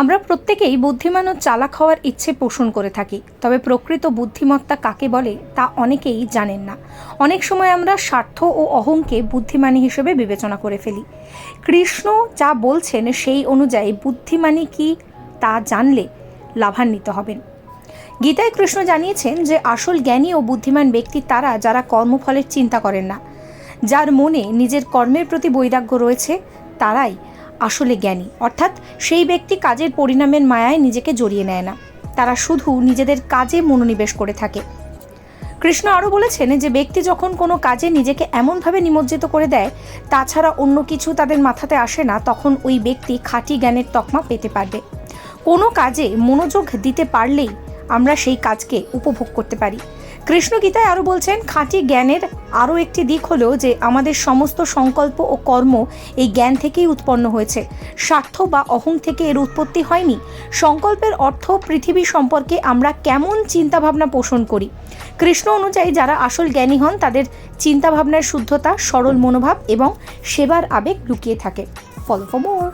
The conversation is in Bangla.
আমরা প্রত্যেকেই বুদ্ধিমান ও চালাক হওয়ার ইচ্ছে পোষণ করে থাকি, তবে প্রকৃত বুদ্ধিমত্তা কাকে বলে তা অনেকেই জানেন না। অনেক সময় আমরা স্বার্থ ও অহংকে বুদ্ধিমানী হিসেবে বিবেচনা করে ফেলি। কৃষ্ণ যা বলছেন সেই অনুযায়ী বুদ্ধিমানী কি তা জানলে লাভান্বিত হবেন। গীতায় কৃষ্ণ জানিয়েছেন যে আসল জ্ঞানী ও বুদ্ধিমান ব্যক্তি তারা যারা কর্মফলের চিন্তা করেন না। যার মনে নিজের কর্মের প্রতি বৈরাগ্য রয়েছে, তারাই আসলে জ্ঞানী। অর্থাৎ সেই ব্যক্তি কাজের পরিণামের মায়ায় নিজেকে জড়িয়ে নেয় না। তারা শুধু নিজেদের কাজে মনোনিবেশ করে থাকে। কৃষ্ণ আরও বলেছেন যে ব্যক্তি যখন কোনো কাজে নিজেকে এমনভাবে নিমজ্জিত করে দেয়, তাছাড়া অন্য কিছু তাদের মাথাতে আসে না, তখন ওই ব্যক্তি খাঁটি জ্ঞানের তকমা পেতে পারবে। কোনো কাজে মনোযোগ দিতে পারলেই আমরা সেই কাজকে উপভোগ করতে পারি। কৃষ্ণ গীতায় আরও বলছেন, খাঁটি জ্ঞানের আরও একটি দিক হলো যে আমাদের সমস্ত সংকল্প ও কর্ম এই জ্ঞান থেকেই উৎপন্ন হয়েছে। স্বার্থ বা অহং থেকে এর উৎপত্তি হয়নি। সংকল্পের অর্থ পৃথিবী সম্পর্কে আমরা কেমন চিন্তাভাবনা পোষণ করি? কৃষ্ণ অনুযায়ী যারা আসল জ্ঞানী হন, তাদের চিন্তাভাবনার শুদ্ধতা, সরল মনোভাব এবং সেবার আবেগ লুকিয়ে থাকে। Follow for more.